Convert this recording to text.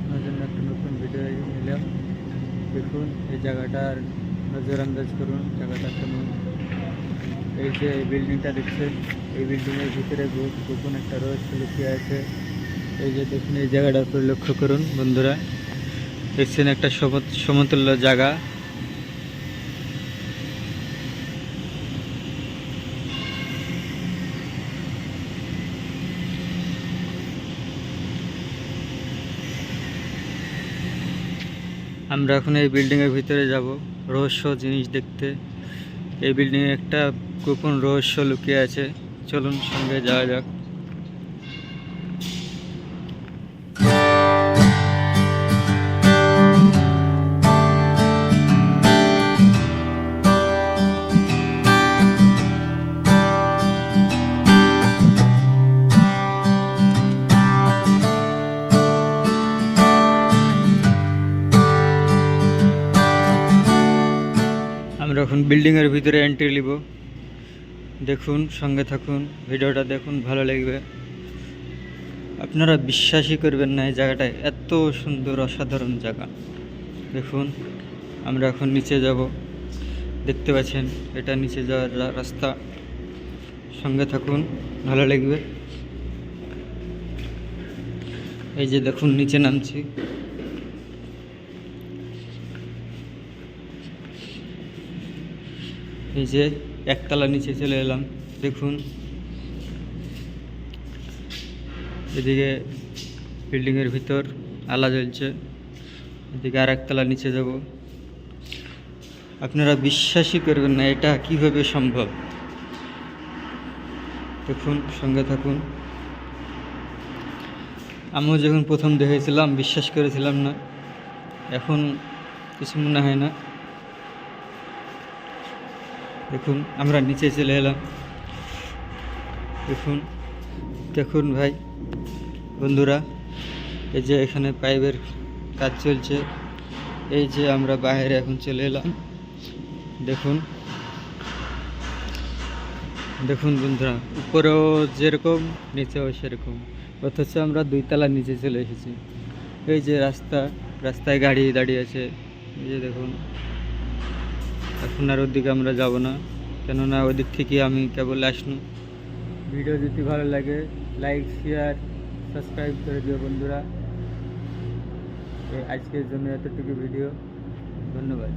আপনার জন্য একটা নতুন ভিডিও নিলাম। দেখুন, এই জায়গাটার নজর আন্দাজ করুন, জায়গাটা কেমন। এই যে এই বিল্ডিংটা দেখছেন, এই বিল্ডিংয়ের ভিতরে গোপন একটা রহস্য লুকিয়ে আছে। এই যে দেখুন, এই জায়গাটা উপর লক্ষ্য করুন, বন্ধুরা। দেখছেন একটা সমতুল্য জায়গা। আমরা এখন এই বিল্ডিংয়ের ভিতরে যাব, রহস্য জিনিস দেখতে। এই বিল্ডিংয়ে একটা গোপন রহস্য লুকিয়ে আছে। চলুন সঙ্গে যাওয়া যাক। এখন বিল্ডিংয়ের ভিতরে এন্ট্রি নিব। দেখুন, সঙ্গে থাকুন, ভিডিওটা দেখুন, ভালো লাগবে। আপনারা বিশ্বাসই করবেন না এই জায়গাটায় এত সুন্দর, অসাধারণ জায়গা। দেখুন, আমরা এখন নিচে যাব। দেখতে পাচ্ছেন, এটা নিচে যাওয়ার রাস্তা। সঙ্গে থাকুন, ভালো লাগবে। এই যে দেখুন, নিচে নামছি। এই যে একতলা নিচে চলে এলাম, দেখুন। এদিকে বিল্ডিংয়ের ভিতর আলা জ্বলছে, এদিকে আর একতলা নিচে যাব। আপনারা বিশ্বাসই করবেন না, এটা কীভাবে সম্ভব? দেখুন, সঙ্গে থাকুন। আমিও যখন প্রথম দেখেছিলাম বিশ্বাস করেছিলাম না। এখন কিছু মনে হয় না। দেখুন, আমরা নিচে চলে এলাম। দেখুন দেখুন ভাই, বন্ধুরা, এই যে এখানে পাইপের কাজ চলছে। এই যে আমরা বাইরে এখন চলে এলাম। দেখুন দেখুন বন্ধুরা, উপরেও যেরকম, নিচেও সেরকম। অথচ আমরা দুইতলা নিচে চলে এসেছি। এই যে রাস্তা, রাস্তায় গাড়ি দাঁড়িয়ে আছে। এই যে দেখুন এখন আর ওদিকে আমরা যাব না। কেননা ওদিক থেকে আমি কেবল আসনু। ভিডিও যদি ভালো লাগে লাইক শেয়ার সাবস্ক্রাইব করে দিও বন্ধুরা। আজকের জন্য এতটুকু ভিডিও ধন্যবাদ।